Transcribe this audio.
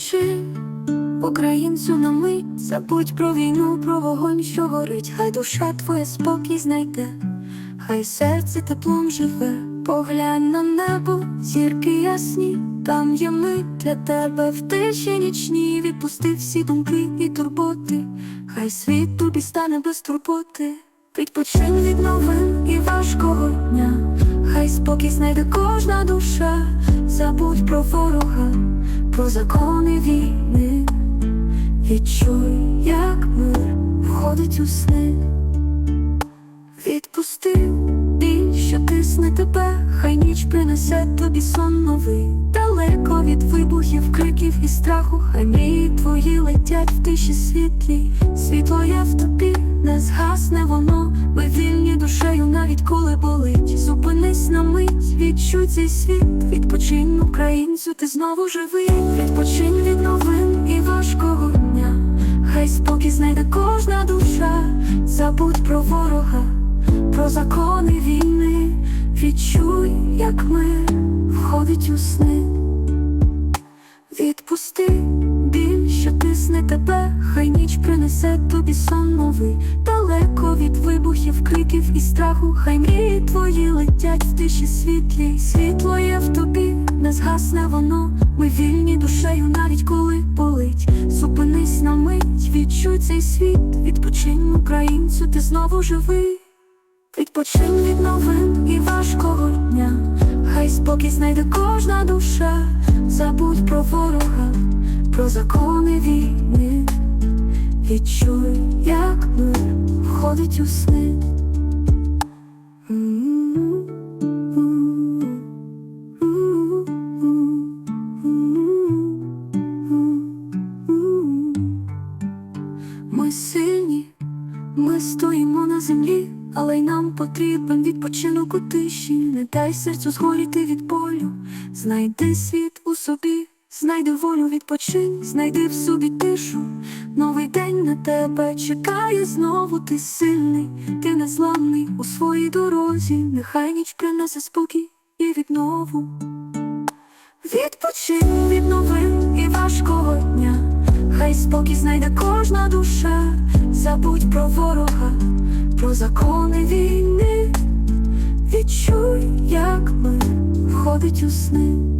Відпочинь, українцю на мить, забудь про війну, про вогонь, що горить, хай душа твоя спокій знайде, хай серце теплом живе, поглянь на небо, зірки ясні, там є мить для тебе. В тиші нічній, відпусти всі думки і турботи, хай світ тобі стане без турботи, відпочинь від новин і важкого дня, хай спокій знайде кожна душа, забудь про ворога про закони війни, відчуй, як мир входить у сни, відпусти біль, що тисне тебе, хай ніч принесе тобі сон новий, далеко від вибухів, криків і страху, хай мрії твої летять в тиші світлі, світло є в тобі, не згасне воно, відчуй цей світ, відпочинь українцю, ти знову живий, відпочинь від новин і важкого дня. Хай спокій знайде кожна душа, забудь про ворога, про закони війни, відчуй, як мир входить у сни. Відпусти принесе тобі сон новий, далеко від вибухів, криків і страху, хай мрії твої летять в тиші світлі, світло є в тобі, не згасне воно, ми вільні душею, навіть коли болить. Зупинись на мить, відчуй цей світ, відпочинь українцю, ти знову живий. Відпочинь від новин і важкого дня, хай спокій знайде кожна душа, забудь про ворога, про закони війни, відчуй, як мир входить у сни. Ми сильні, ми стоїмо на землі, але й нам потрібен відпочинок у тиші. Не дай серцю згоріти від болю, знайди світ у собі, знайди волю, відпочинь, знайди в собі тишу. Новий день на тебе чекає знову. Ти сильний, ти незламний у своїй дорозі. Нехай ніч принесе спокій і віднову. Відпочинь від новин і важкого дня, хай спокій знайде кожна душа, забудь про ворога, про закони війни, відчуй, як мир входить у сни.